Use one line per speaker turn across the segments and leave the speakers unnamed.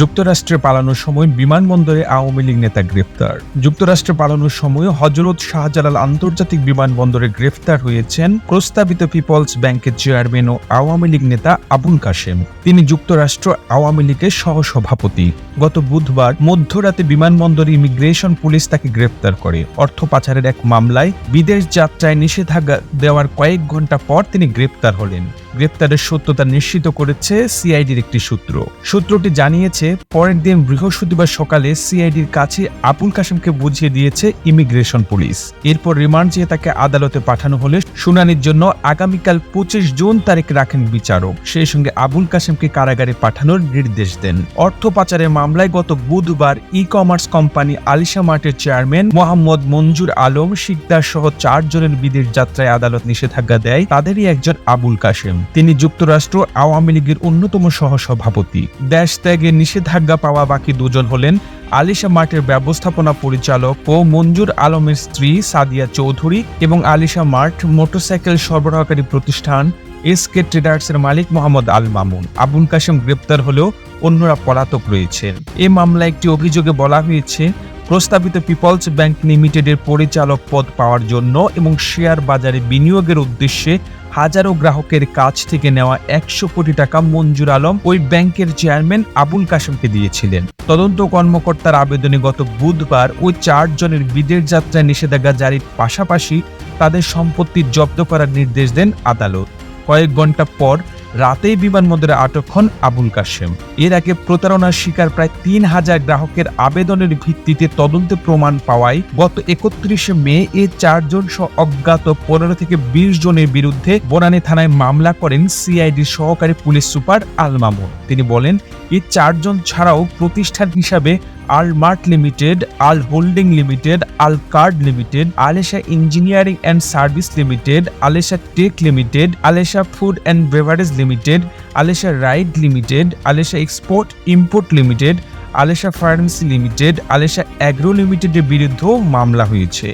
যুক্তরাষ্ট্রে পালানোর সময় বিমানবন্দরে আওয়ামী লীগ নেতা গ্রেফতার। যুক্তরাষ্ট্রে পালানোর সময় হজরত শাহজালাল আন্তর্জাতিক বিমানবন্দরে গ্রেফতার হয়েছেন প্রস্তাবিত পিপলস ব্যাংকের চেয়ারম্যান ও আওয়ামী লীগ নেতা আবুল কাশেম। তিনি যুক্তরাষ্ট্র আওয়ামী লীগের সহসভাপতি। গত বুধবার মধ্যরাতে বিমানবন্দরে ইমিগ্রেশন পুলিশ তাকে গ্রেফতার করে। অর্থ পাচারের এক মামলায় বিদেশ যাত্রায় নিষেধাজ্ঞা দেওয়ার কয়েক ঘণ্টা পর তিনি গ্রেপ্তার হলেন। গ্রেপ্তারের সত্যতা নিশ্চিত করেছে সিআইডির একটি সূত্র। সূত্রটি জানিয়েছে, পরের দিন বৃহস্পতিবার সকালে সিআইডির কাছে আবুল কাশেমকে বুঝিয়ে দিয়েছে ইমিগ্রেশন পুলিশ। এরপর রিমান্ড চেয়ে তাকে আদালতে পাঠানো হলে শুনানির জন্য আগামীকাল পঁচিশ জুন তারিখ রাখেন বিচারক। সেই সঙ্গে আবুল কাশেমকে কারাগারে পাঠানোর নির্দেশ দেন। অর্থ পাচারের মামলায় গত বুধবার ই কমার্স কোম্পানি আলিশা মার্টের চেয়ারম্যান মোহাম্মদ মঞ্জুর আলম, শিকদার সহ চারজনের বিদেশ যাত্রায় আদালত নিষেধাজ্ঞা দেয়, তাদেরই একজন আবুল কাশেম। তিনি যুক্তরাষ্ট্র, আওয়ামী লীগের অন্যতম সহসভাপতি। দেশ ত্যাগের নিষেধাজ্ঞা পাওয়া বাকি দুজন হলেন আলিশা মার্টের ব্যবস্থাপনা পরিচালক ও মঞ্জুর আলমের স্ত্রী সাদিয়া চৌধুরী এবং আলিশা মার্ট মোটরসাইকেল সরবরাহকারী প্রতিষ্ঠান এস কে ট্রেডার্সের মালিক মোহাম্মদ আল মামুন। আবুল কাশেম গ্রেপ্তার হলেও অন্যরা পলাতক রয়েছেন। এ মামলায় একটি অভিযোগে বলা হয়েছে প্রস্তাবিত পিপলস ব্যাংক লিমিটেডের পরিচালক পদ পাওয়ার জন্য এবং শেয়ার বাজারে বিনিয়োগের উদ্দেশ্যে হাজারো গ্রাহকের কাছ থেকে নেওয়া একশো কোটি টাকা মঞ্জুর আলম ওই ব্যাংকের চেয়ারম্যান আবুল কাশেমকে দিয়েছিলেন। তদন্ত কর্মকর্তার আবেদনে গত বুধবার ওই চারজনের বিদেশ যাত্রায় নিষেধাজ্ঞা জারির পাশাপাশি তাদের সম্পত্তি জব্দ করার নির্দেশ দেন আদালত। কয়েক ঘণ্টা পর রাতেই বিমানবন্দরে আটক হন আবুল কাশেম। এর আগে প্রতারণার শিকার প্রায় তিন হাজার গ্রাহকের আবেদনের ভিত্তিতে তদন্তে প্রমাণ পাওয়ায় গত একত্রিশে মে এ চারজন সহ অজ্ঞাত পনেরো থেকে বিশ জনের বিরুদ্ধে বনানী থানায় মামলা করেন সিআইডির সহকারী পুলিশ সুপার আল মামুন। তিনি বলেন, এই চারজন ছাড়াও প্রতিষ্ঠান হিসাবে Al mart limited, Al holding limited, Al card limited Alesha engineering and service limited Alesha tech limited Alesha food and beverage limited Alesha ride limited Alesha export import limited Alesha pharmacy limited Alesha agro লিমিটেডের বিরুদ্ধেও মামলা হয়েছে।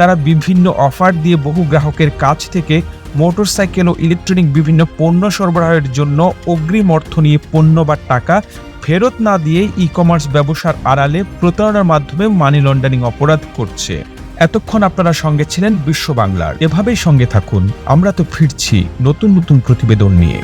তারা বিভিন্ন offer দিয়ে বহু গ্রাহকের কাছ থেকে মোটরসাইকেল ও ইলেকট্রনিক বিভিন্ন পণ্য সরবরাহের জন্য অগ্রিম অর্থ নিয়ে পণ্য বা টাকা ফেরত না দিয়ে ই কমার্স ব্যবসার আড়ালে প্রতারণার মাধ্যমে মানি লন্ডারিং অপরাধ করছে। এতক্ষণ আপনারা সঙ্গে ছিলেন বিশ্ব বাংলার। এভাবেই সঙ্গে থাকুন। আমরা তো ফিরছি নতুন নতুন প্রতিবেদন নিয়ে।